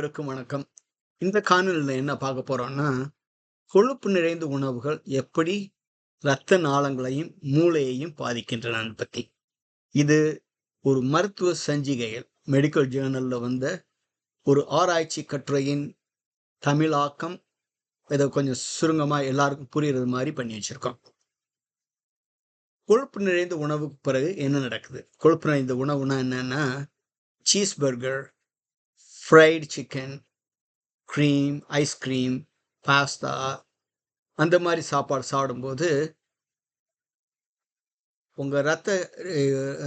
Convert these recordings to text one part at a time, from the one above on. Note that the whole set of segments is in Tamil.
அனைவருக்கும் வணக்கம். இந்த காணொலியில் என்ன பார்க்க போறோம்னா, கொழுப்பு நிறைந்த உணவுகள் எப்படி இரத்த நாளங்களையும், மூளையையும் பாதிக்கின்றன பற்றி இது ஒரு மருத்துவ சஞ்சிகையில் மெடிக்கல் ஜேர்னலில் வந்த ஒரு ஆராய்ச்சி கட்டுரையின் தமிழாக்கம். இதை கொஞ்சம் சுருங்கமாக எல்லாருக்கும் புரிகிறது மாதிரி பண்ணி வச்சிருக்கோம். கொழுப்பு நிறைந்த உணவுக்கு பிறகு என்ன நடக்குது? கொழுப்பு நிறைந்த உணவுனா என்னன்னா, cheese burger, fried chicken, cream ice cream, pasta அந்த மாதிரி சாப்பாடு சாப்பிடும்போது உங்கள் ரத்த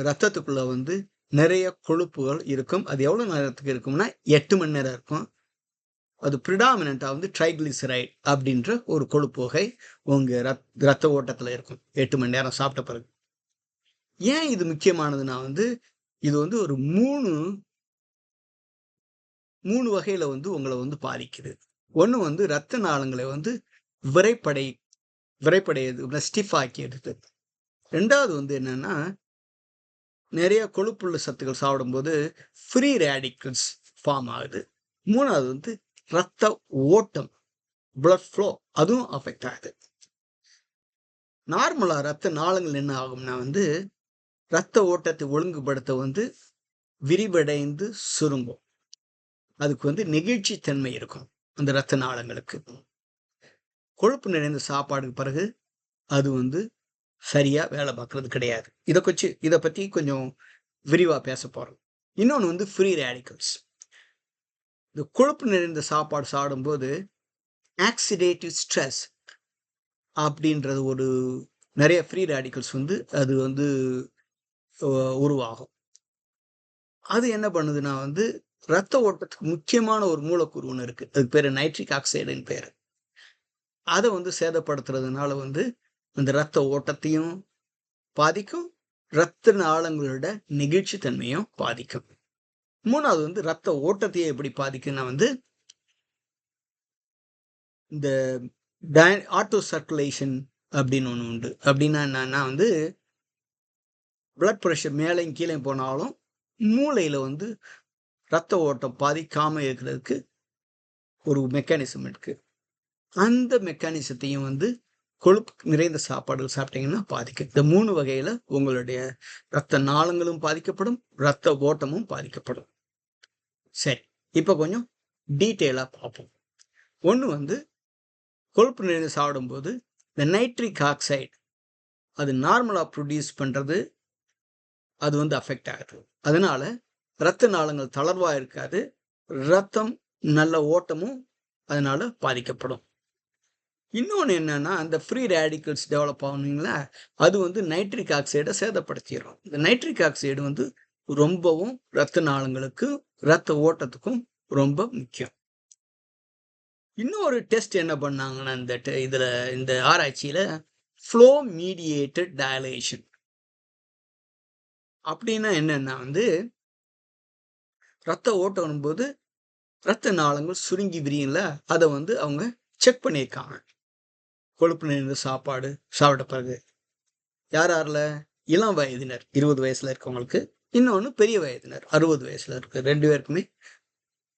ரத்தத்துக்குள்ளே வந்து நிறைய கொழுப்புகள் இருக்கும். அது எவ்வளோ நேரத்துக்கு இருக்கும்னா, எட்டு மணி நேரம் இருக்கும். அது பிரிடாமினன்ட்டா வந்து ட்ரைக்ளிசரைட் அப்படின்ற ஒரு கொழுப்பு வகை உங்கள் ரத் ரத்த ஓட்டத்தில் இருக்கும். எட்டு மணி நேரம் சாப்பிட்ட பிறகு. ஏன் இது முக்கியமானதுன்னா வந்து, இது வந்து ஒரு மூணு மூணு வகையில வந்து உங்களை வந்து பாதிக்குது. ஒண்ணு வந்து ரத்த நாளங்களை வந்து விரைப்படை விரைப்படையது ஸ்டிஃப் ஆக்கி எடுத்து ரெண்டாவது வந்து என்னன்னா, நிறைய கொழுப்புள்ள சத்துக்கள் சாப்பிடும்போது ஃப்ரீ ரேடிக்கல்ஸ் ஃபார்ம் ஆகுது. மூணாவது வந்து ரத்த ஓட்டம் பிளட் ஃப்ளோ அதுவும் அஃபெக்ட் ஆகுது. நார்மலா ரத்த நாளங்கள் என்ன ஆகும்னா வந்து, ரத்த ஓட்டத்தை ஒழுங்குபடுத்த வந்து விரிவடைந்து சுருங்கும். அதுக்கு வந்து நெகிழ்ச்சி தன்மை இருக்கும். அந்த ரத்த நாளங்களுக்கு. கொழுப்பு நிறைந்த சாப்பாடுக்கு பிறகு அது வந்து சரியா வேலை பார்க்குறது கிடையாது. இதை கொச்சு இதை பத்தி கொஞ்சம் விரிவா பேச போறோம். இன்னொன்று வந்து ஃப்ரீ ரேடிக்கல்ஸ். இந்த கொழுப்பு நிறைந்த சாப்பாடு சாப்பிடும்போது ஆக்சிடேட்டிவ் ஸ்ட்ரெஸ் அப்படின்றது ஒரு நிறைய ஃப்ரீ ரேடிக்கல்ஸ் வந்து அது வந்து உருவாகும். அது என்ன பண்ணுதுன்னா வந்து, ரத்த ஓட்டத்துக்கு முக்கியமான ஒரு மூலக்கூறு ஒன்று இருக்கு. அதுக்கு பேர் நைட்ரிக் ஆக்சைடுன்னு பேர் அதை வந்து சேதப்படுத்துறதுனால வந்து, அந்த ரத்த ஓட்டத்தையும் பாதிக்கும். ரத்த நாளங்களோட நெகிழ்ச்சித்தன்மையும் பாதிக்கும். மூணாவது வந்து ரத்த ஓட்டத்தையே எப்படி பாதிக்கும்னா வந்து இந்த டை ஆட்டோ சர்க்குலேஷன் அப்படின்னு ஒன்று உண்டு. அப்படின்னா என்னன்னா வந்து, பிளட் ப்ரெஷர் மேலேயும் கீழே போனாலும், மூளையில வந்து ரத்த ஓட்டம் பாதிக்காமல் இருக்கிறதுக்கு ஒரு மெக்கானிசம் இருக்கு. அந்த மெக்கானிசத்தையும் வந்து கொழுப்பு நிறைந்த சாப்பாடுகள் சாப்பிட்டீங்கன்னா பாதிக்கும். இந்த மூணு வகையில உங்களுடைய ரத்த நாளங்களும் பாதிக்கப்படும். ரத்த ஓட்டமும் பாதிக்கப்படும். சரி. இப்போ கொஞ்சம் டீட்டெயிலாக பார்ப்போம். ஒன்று வந்து கொழுப்பு நிறைந்து சாப்பிடும்போது, இந்த நைட்ரிக் ஆக்சைடு அது நார்மலாக ப்ரொடியூஸ் பண்ணுறது அது வந்து அஃபெக்ட் ஆகுது. அதனால ரத்த நாளங்கள் தளர்வா இருக்காது. ரத்தம் நல்ல ஓட்டமும் அதனால பாதிக்கப்படும். இன்னொன்று என்னன்னா, அந்த ஃப்ரீ ரேடிக்கல்ஸ் டெவலப் ஆகணுங்களா அது வந்து நைட்ரிக் ஆக்சைடை சேதப்படுத்திடும் இந்த நைட்ரிக் ஆக்சைடு வந்து ரொம்பவும் ரத்த நாளங்களுக்கு ரத்த ஓட்டத்துக்கும் ரொம்ப முக்கியம். இன்னொரு டெஸ்ட் என்ன பண்ணாங்கன்னா, இந்த டெ இந்த ஆராய்ச்சியில் ஃப்ளோ மீடியேட்டட் டயலேஷன். அப்படின்னா என்னன்னா வந்து ரத்த ஓட்டம்னும்போது, ரத்த நாளங்கள் சுருங்கி விரியல அதை வந்து அவங்க செக் பண்ணியிருக்காங்க. கொழுப்பு நிறைந்த சாப்பாடு சாப்பிட்ட பிறகு. யார் யாரில் இளம் வயதினர் இருபது வயசில் இருக்கவங்களுக்கு. இன்னொன்று பெரிய வயதினர் அறுபது வயசில் இருக்கு. ரெண்டு பேருக்குமே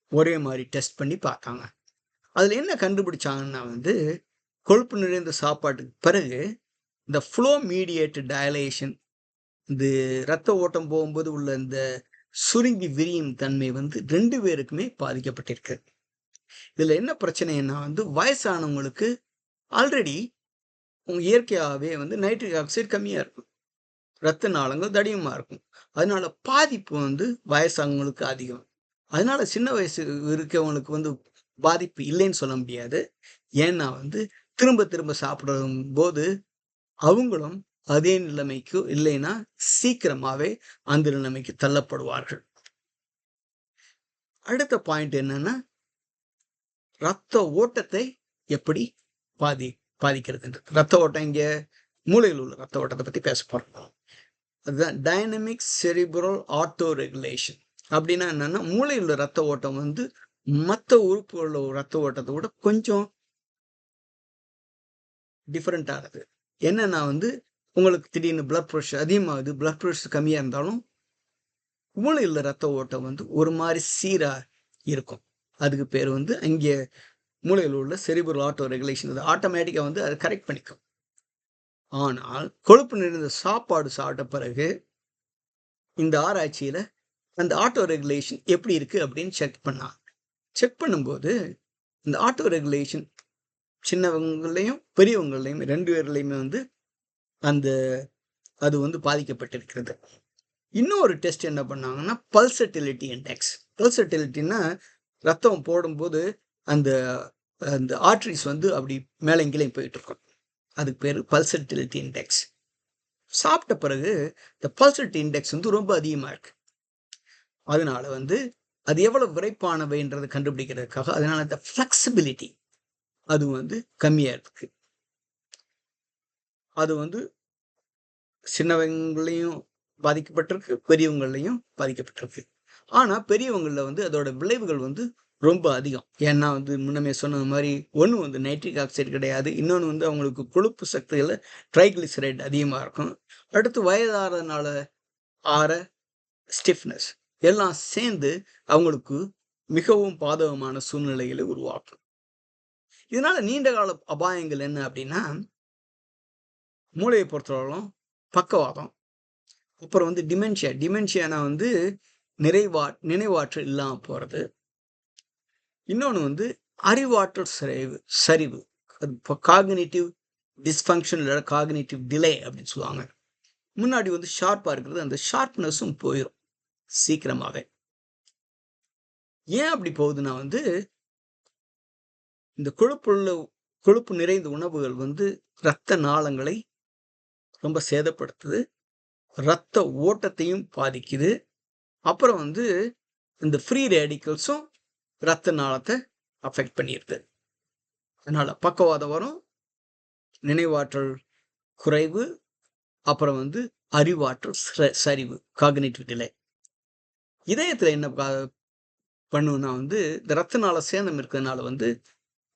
ஒரே மாதிரி டெஸ்ட் பண்ணி பார்த்தாங்க. அதில் என்ன கண்டுபிடிச்சாங்கன்னா வந்து, கொழுப்பு நிறைந்த சாப்பாட்டுக்கு பிறகு இந்த ஃப்ளோ மீடியேட்டு டயலேஷன் இந்த ரத்த ஓட்டம் போகும்போது உள்ள இந்த சுருங்கி விரியும் தன்மை வந்து ரெண்டு பேருக்குமே பாதிக்கப்பட்டிருக்கு. இதுல என்ன பிரச்சனைன்னா வந்து, வயசானவங்களுக்கு ஆல்ரெடி உங்க இயற்கையாகவே வந்து நைட்ரிக் ஆக்சைடு கம்மியா இருக்கும். ரத்த நாளங்கள் தடியமா இருக்கும். அதனால பாதிப்பு வந்து வயசானவங்களுக்கு அதிகம். அதனால சின்ன வயசு இருக்கவங்களுக்கு வந்து பாதிப்பு இல்லைன்னு சொல்ல முடியாது. ஏன்னா வந்து திரும்ப திரும்ப சாப்பிடும் போது அவங்களும் அதே நிலைமைக்கு இல்லைன்னா சீக்கிரமாவே அந்த நிலைமைக்கு தள்ளப்படுவார்கள். அடுத்த பாயிண்ட் என்னன்னா, ரத்த ஓட்டத்தை எப்படி பாதி பாதிக்கிறது ரத்த ஓட்டம் இங்க மூளையில் உள்ள ரத்த ஓட்டத்தை பத்தி பேச போறோம். அதுதான் டைனமிக் செரிபுரல் ஆட்டோ ரெகுலேஷன். அப்படின்னா என்னன்னா, மூளையில் உள்ள ரத்த ஓட்டம் வந்து மற்ற உறுப்புகள்ல உள்ள ரத்த ஓட்டத்தை விட கொஞ்சம் டிஃபரண்டானது. என்னன்னா வந்து, உங்களுக்கு திடீர்னு பிளட் ப்ரெஷர் அதிகமாகுது. பிளட் ப்ரெஷர் கம்மியாக இருந்தாலும், மூளையில் ரத்த ஓட்டம் வந்து ஒரு மாதிரி சீராக இருக்கும். அதுக்கு பேர் வந்து அங்கே மூளையில் உள்ள செரிபுரல் ஆட்டோ ரெகுலேஷன் அது ஆட்டோமேட்டிக்காக வந்து அதை கரெக்ட் பண்ணிக்கும் ஆனால் கொழுப்பு நிறைந்த சாப்பாடு சாப்பிட்ட பிறகு இந்த ஆராய்ச்சியில் அந்த ஆட்டோ ரெகுலேஷன் எப்படி இருக்குது அப்படின்னு செக் பண்ணாங்க செக் பண்ணும்போது இந்த ஆட்டோ ரெகுலேஷன் சின்னவங்களையும் பெரியவங்களையும் ரெண்டு பேர்லையுமே வந்து அந்த அது வந்து பாதிக்கப்பட்டிருக்கிறது. இன்னொரு டெஸ்ட் என்ன பண்ணாங்கன்னா பல்சட்டிலிட்டி இண்டெக்ஸ் பல்சட்டிலிட்டின்னா ரத்தம் போடும்போது அந்த அந்த ஆர்ட்ரிஸ் வந்து அப்படி மேலே கீழே போயிட்டு இருக்கும் அதுக்கு பேர் பல்சட்டிலிட்டி இண்டெக்ஸ் சாப்பிட்ட பிறகு இந்த பல்சட்டி இண்டெக்ஸ் வந்து ரொம்ப அதிகமாக இருக்கு. அதனால வந்து அது எவ்வளவு விரைப்பானவைன்றதை கண்டுபிடிக்கிறதுக்காக அதனால இந்த ஃப்ளெக்சிபிலிட்டி அது வந்து கம்மியாக இருக்குது அது வந்து சின்னவங்களையும் பாதிக்கப்பட்டிருக்கு பெரியவங்களையும் பாதிக்கப்பட்டிருக்கு. ஆனால் பெரியவங்களில் வந்து அதோட விளைவுகள் வந்து ரொம்ப அதிகம். ஏன்னா வந்து முன்னமே சொன்னது மாதிரி ஒன்று வந்து நைட்ரிக் ஆக்சைடு கிடையாது. இன்னொன்று வந்து அவங்களுக்கு கொழுப்பு சக்தியில் ட்ரைக்ளிசரைட் அதிகமாக இருக்கும். அடுத்து வயதாகிறதுனால ஆற ஸ்டிஃப்னஸ். எல்லாம் சேர்ந்து அவங்களுக்கு மிகவும் பாதகமான சூழ்நிலைகளை உருவாக்கும். இதனால நீண்ட கால அபாயங்கள் என்ன அப்படின்னா மூளையை பொறுத்தவரைக்கும் பக்கவாதம். அப்புறம் வந்து டிமென்ஷியா டிமென்ஷியானா வந்து நிறைவா நினைவாற்றல் இல்லாமல் போகிறது இன்னொன்று வந்து அறிவாற்றல் சரிவு சரிவு. அது இப்போ காக்னிட்டிவ் டிஸ்ஃபங்க்ஷன் இல்லை காக்னிட்டிவ் டிலே அப்படின்னு சொல்லுவாங்க. முன்னாடி வந்து ஷார்ப்பாக இருக்கிறது அந்த ஷார்ப்னஸும் போயிடும் சீக்கிரமாகவே ஏன் அப்படி போகுதுன்னா வந்து இந்த கொழுப்புள்ள கொழுப்பு நிறைந்த உணவுகள் வந்து இரத்த நாளங்களை ரொம்ப சேதப்படுத்துது. ரத்த ஓட்டத்தையும் பாதிக்குது. அப்புறம் வந்து இந்த ஃப்ரீ ரேடிக்கல்ஸும் ரத்த நாளத்தை அஃபெக்ட் பண்ணிடுது அதனால் பக்கவாதம் வரும் நினைவாற்றல் குறைவு அப்புறம் வந்து அறிவாற்றல் சரிவு காக்னேட்டிவ் டிலே இதயத்தில் என்ன பண்ணுன்னா வந்து இந்த ரத்த நாள சேதம் இருக்கிறதுனால வந்து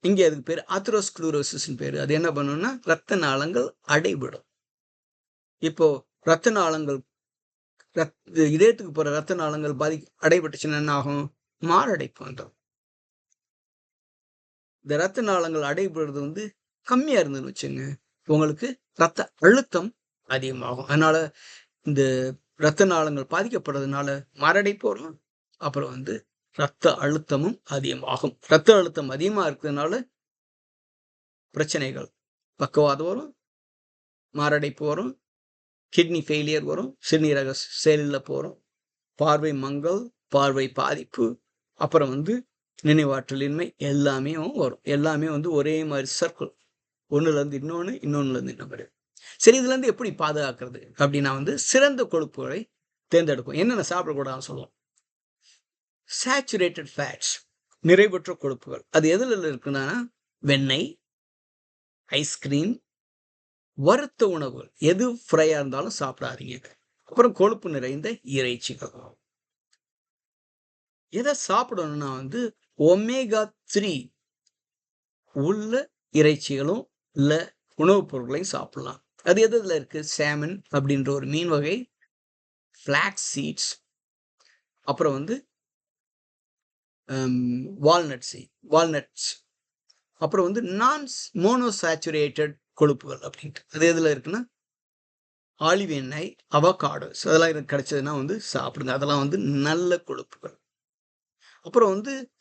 இங்கே அதுக்கு பேர் ஆத்ரோஸ்க்ளூரோசிஸ்ன்னு பேர். அது என்ன பண்ணுன்னா ரத்த நாளங்கள் அடைபடும். இப்போ ரத்த நாளங்கள் ரத் இதயத்துக்கு போகிற ரத்த நாளங்கள் பாதி அடைபட்டுச்சுன்னா என்ன ஆகும்? மாரடைப்பு வந்துடும் இந்த ரத்த நாளங்கள் அடைபடுறது வந்து கம்மியாக இருந்ததுன்னு வச்சுங்க உங்களுக்கு ரத்த அழுத்தம் அதிகமாகும். அதனால இந்த ரத்த நாளங்கள் பாதிக்கப்படுறதுனால மாரடைப்பு வரும். அப்புறம் வந்து ரத்த அழுத்தமும் அதிகமாகும். ரத்த அழுத்தம் அதிகமாக இருக்கிறதுனால பிரச்சனைகள் பக்கவாதம் வரும். மாரடைப்பு வரும். கிட்னி ஃபெயிலியர் வரும் சிறுநீரக செயலில் போகிறோம் பார்வை மங்கள் பார்வை பாதிப்பு அப்புறம் வந்து நினைவாற்றலின்மை எல்லாமே வரும். எல்லாமே வந்து ஒரே மாதிரி சர்க்கிள் ஒன்றுலேருந்து இன்னொன்று இன்னொன்றுலேருந்து இன்னொரு சரி இதுலேருந்து எப்படி பாதுகாக்கிறது அப்படின்னா வந்து சிறந்த கொழுப்புகளை தேர்ந்தெடுக்கும். என்னென்ன சாப்பிடக்கூடாதுன்னு சொல்லுவோம். சேச்சுரேட்டட் ஃபேட்ஸ் நிறைவுற்ற கொழுப்புகள். அது எதில் இருக்குன்னா வெண்ணெய் ஐஸ்கிரீம் வறுத்த உணவுகள் எது ஃப்ரையாக இருந்தாலும் சாப்பிடாதீங்க. அப்புறம் கொழுப்பு நிறைந்த இறைச்சிகள். எதை சாப்பிடணும்னா வந்து ஒமேகா த்ரீ உள்ள இறைச்சிகளும் இல்லை உணவுப் பொருட்களையும் சாப்பிடலாம். அது எது இதில் இருக்குது சேமன் அப்படின்ற ஒரு மீன் வகை ஃப்ளாக்ஸ் சீட்ஸ் அப்புறம் வந்து um, வால்நட் வால்நட்ஸ் அப்புறம் வந்து நான் மோனோசாச்சுரேட்டட் கொழுப்புகள் அப்படின்ட்டு அது எதில் இருக்குன்னா ஆலிவ் எண்ணெய் அவகாடோஸ் அதெல்லாம் எனக்கு கிடைச்சதுன்னா வந்து சாப்பிடுங்க. அதெல்லாம் வந்து நல்ல கொழுப்புகள். அப்புறம் வந்து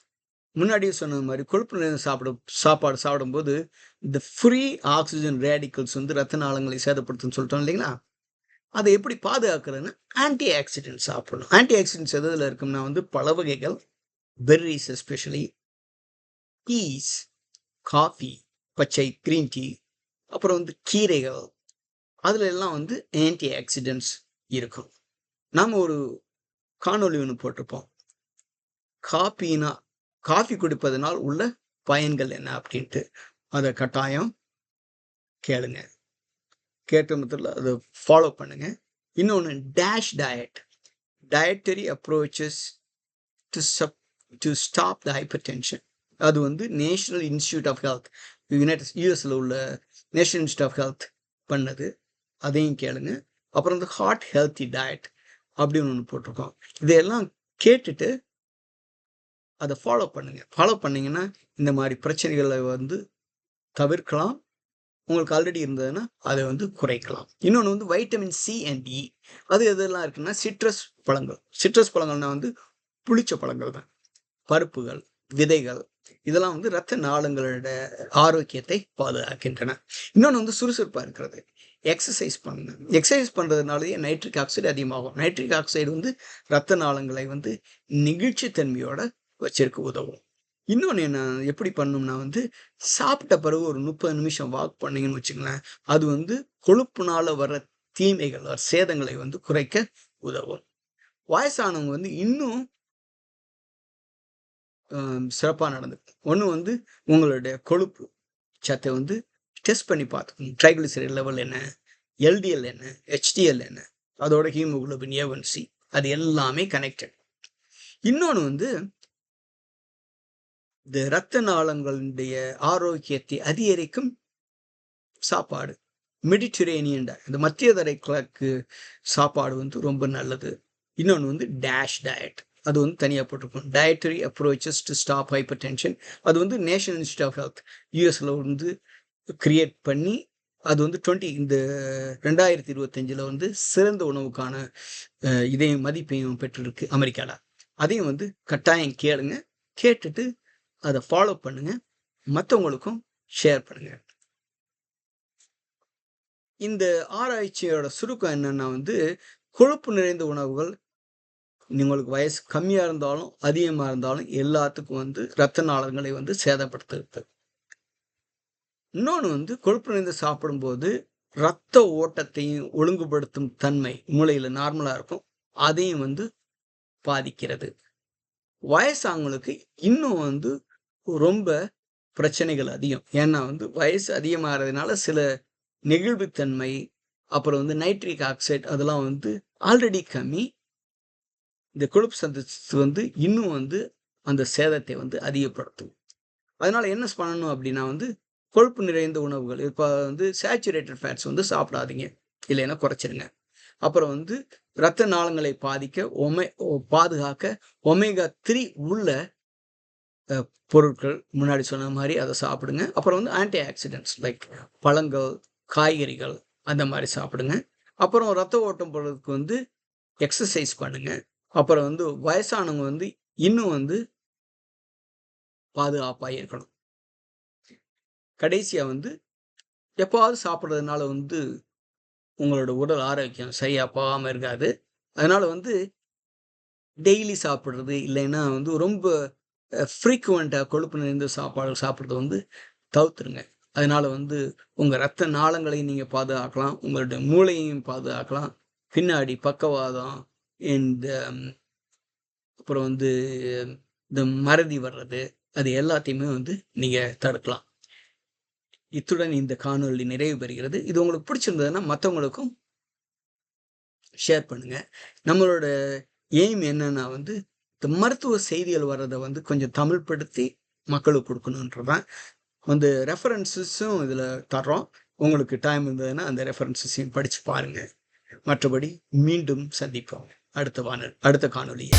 முன்னாடியே சொன்ன மாதிரி கொழுப்பு நிறைந்த சாப்பிட சாப்பாடு சாப்பிடும்போது இந்த ஃப்ரீ ஆக்சிஜன் ரேடிக்கல்ஸ் வந்து ரத்த நாளங்களை சேதப்படுத்துன்னு சொல்லிட்டோம் இல்லைங்களா? அதை எப்படி பாதுகாக்கிறதுன்னா ஆன்டி ஆக்சிடென்ட் சாப்பிடணும். ஆன்டி ஆக்சிடென்ட்ஸ் எதில் இருக்கும்னா வந்து பல வகைகள் பெர்ரிஸ் எஸ்பெஷலி டீஸ் காஃபி பச்சை க்ரீன் டீ அப்புறம் வந்து கீரைகள். அதில் எல்லாம் வந்து ஆன்டி ஆக்சிடென்ட்ஸ் இருக்கும். நாம் ஒரு காணொலி ஒன்று போட்டிருப்போம். காப்பினா காஃபி குடிப்பதனால் உள்ள பயன்கள் என்ன அப்படின்ட்டு. அதை கட்டாயம் கேளுங்க. கேட்ட மொத்தத்தில் அதை ஃபாலோ பண்ணுங்க. இன்னொன்று DASH diet dietary approaches to sub to stop the hypertension அது வந்து national institute of health united யூஎஸ்ல உள்ள நேஷனல் இன்ஸ்டியூட் ஆஃப் ஹெல்த் பண்ணது. அதையும் கேளுங்க. அப்புறம் வந்து ஹார்ட் ஹெல்த்தி டயட் அப்படின்னு ஒன்று போட்டிருக்கோம். இதையெல்லாம் கேட்டுட்டு அதை ஃபாலோ பண்ணுங்க. ஃபாலோ பண்ணிங்கன்னா இந்த மாதிரி பிரச்சனைகளை வந்து தவிர்க்கலாம். உங்களுக்கு ஆல்ரெடி இருந்ததுன்னா அதை வந்து குறைக்கலாம். இன்னொன்று வந்து வைட்டமின் சி அண்ட் இ அது எதெல்லாம் இருக்குன்னா சிட்ரஸ் பழங்கள். சிட்ரஸ் பழங்கள்னா வந்து புளிச்ச பழங்கள் தான் பருப்புகள் விதைகள் இதெல்லாம் வந்து ரத்த நாளங்களோட ஆரோக்கியத்தை பாதுகாக்கின்றன. இன்னொன்று வந்து சுறுசுறுப்பாக இருக்கிறது. எக்ஸசைஸ் பண்ணுங்க எக்ஸசைஸ் பண்ணுறதுனாலேயே நைட்ரிக் ஆக்சைடு அதிகமாகும். நைட்ரிக் ஆக்சைடு வந்து ரத்த நாளங்களை வந்து நெகிழ்ச்சித்தன்மையோட வச்சிருக்க உதவும். இன்னொன்று என்ன எப்படி பண்ணணும்னா வந்து சாப்பிட்ட பிறகு ஒரு முப்பது நிமிஷம் வாக் பண்ணீங்கன்னு வச்சுங்களேன் அது வந்து கொழுப்புனால வர தீமைகள் சேதங்களை வந்து குறைக்க உதவும். வயசானவங்க வந்து இன்னும் சிறப்பாக நடந்துக்கும் ஒன்று வந்து உங்களுடைய கொழுப்பு. சத்தை வந்து டெஸ்ட் பண்ணி பார்த்துக்கணும். ட்ரைக்ளிசரைட் லெவல் என்ன? எல்டிஎல் என்ன? ஹெச்டிஎல் என்ன? அதோட ஹீமோகுளோபின் ஏவன்சி அது எல்லாமே கனெக்டட் இன்னொன்று வந்து இந்த இரத்த நாளங்களுடைய ஆரோக்கியத்தை அதிகரிக்கும் சாப்பாடு. மெடிட்டரேனியன் இந்த மத்திய தரை கிழக்கு சாப்பாடு வந்து ரொம்ப நல்லது. இன்னொன்று வந்து டேஷ் டயட் அது வந்து தனியாக போட்டிருக்கும் dietary approaches to stop hypertension அது வந்து நேஷனல் இன்ஸ்டியூட் ஆஃப் ஹெல்த் யூஎஸில் வந்து கிரியேட் பண்ணி அது வந்து டுவெண்ட்டி இந்த ரெண்டாயிரத்தி இருபத்தஞ்சில் வந்து சிறந்த உணவுக்கான இதையும் மதிப்பையும் பெற்றிருக்கு அமெரிக்காவில் அதையும் வந்து கட்டாயம் கேளுங்க. கேட்டுட்டு அதை ஃபாலோ பண்ணுங்க. மற்றவங்களுக்கும் ஷேர் பண்ணுங்க. இந்த ஆராய்ச்சியோட சுருக்கம் என்னன்னா வந்து கொழுப்பு நிறைந்த உணவுகள் உங்களுக்கு வயசு கம்மியாக இருந்தாலும் அதிகமாக இருந்தாலும் எல்லாத்துக்கும் வந்து ரத்த நாளங்களை வந்து சேதப்படுத்துறது. இன்னொன்று வந்து கொழுப்பு நிறைந்து சாப்பிடும்போது ரத்த ஓட்டத்தையும் ஒழுங்குபடுத்தும் தன்மை மூளையில் நார்மலாக இருக்கும். அதையும் வந்து பாதிக்கிறது. வயசானவங்களுக்கு இன்னும் வந்து ரொம்ப பிரச்சனைகள் அதிகம். ஏன்னா வந்து வயசு அதிகமாகிறதுனால சில நெகிழ்வுத்தன்மை அப்புறம் வந்து நைட்ரிக் ஆக்சைடு அதெல்லாம் வந்து ஆல்ரெடி கம்மி. இந்த கொழுப்பு சத்து வந்து இன்னும் வந்து அந்த சேதத்தை வந்து அதிகப்படுத்தும். அதனால என்ன பண்ணணும் அப்படின்னா வந்து கொழுப்பு நிறைந்த உணவுகள் இப்போ வந்து சேச்சுரேட்டட் ஃபேட்ஸ் வந்து சாப்பிடாதீங்க. இல்லைன்னா குறைச்சிருங்க. அப்புறம் வந்து இரத்த நாளங்களை பாதிக்க ஒமே பாதுகாக்க ஒமேகா த்ரீ உள்ள பொருட்கள் முன்னாடி சொன்ன மாதிரி அதை சாப்பிடுங்க. அப்புறம் வந்து ஆன்டி ஆக்சிடென்ட்ஸ் லைக் பழங்கள் காய்கறிகள் அந்த மாதிரி சாப்பிடுங்க. அப்புறம் ரத்த ஓட்டம் போடுறதுக்கு வந்து எக்ஸசைஸ் பண்ணுங்கள் அப்புறம் வந்து வயசானவங்க வந்து இன்னும் வந்து பாதுகாப்பாக இருக்கணும். கடைசியாக வந்து எப்போவாவது சாப்பிட்றதுனால வந்து உங்களோட உடல் ஆரோக்கியம் சரியாக போகாமல் இருக்காது. அதனால் வந்து டெய்லி சாப்பிட்றது இல்லைன்னா வந்து ரொம்ப ஃப்ரீக்குவெண்ட்டாக கொழுப்பு நிறைந்த சாப்பாடு சாப்பிட்றது வந்து தவிர்த்துருங்க. அதனால் வந்து உங்கள் ரத்த நாளங்களையும் நீங்கள் பாதுகாக்கலாம். உங்களுடைய மூளையையும் பாதுகாக்கலாம். பின்னாடி பக்கவாதம் இந்த um, அப்புறம் வந்து இந்த மறதி வர்றது அது எல்லாத்தையுமே வந்து நீங்கள் தடுக்கலாம். இத்துடன் இந்த காணொலி நிறைவு பெறுகிறது. இது உங்களுக்கு பிடிச்சிருந்ததுன்னா மற்றவங்களுக்கும் ஷேர் பண்ணுங்கள் நம்மளோட எய்ம் என்னன்னா வந்து இந்த மருத்துவ செய்திகள் வர்றதை வந்து கொஞ்சம் தமிழ்படுத்தி மக்களுக்கு கொடுக்கணுன்றதான் வந்து ரெஃபரன்சஸும் இதில் தர்றோம். உங்களுக்கு டைம் இருந்ததுன்னா அந்த ரெஃபரன்சஸையும் படித்து பாருங்கள் மற்றபடி மீண்டும் சந்திப்போம். அடுத்த வானல் அடுத்த காணொலியை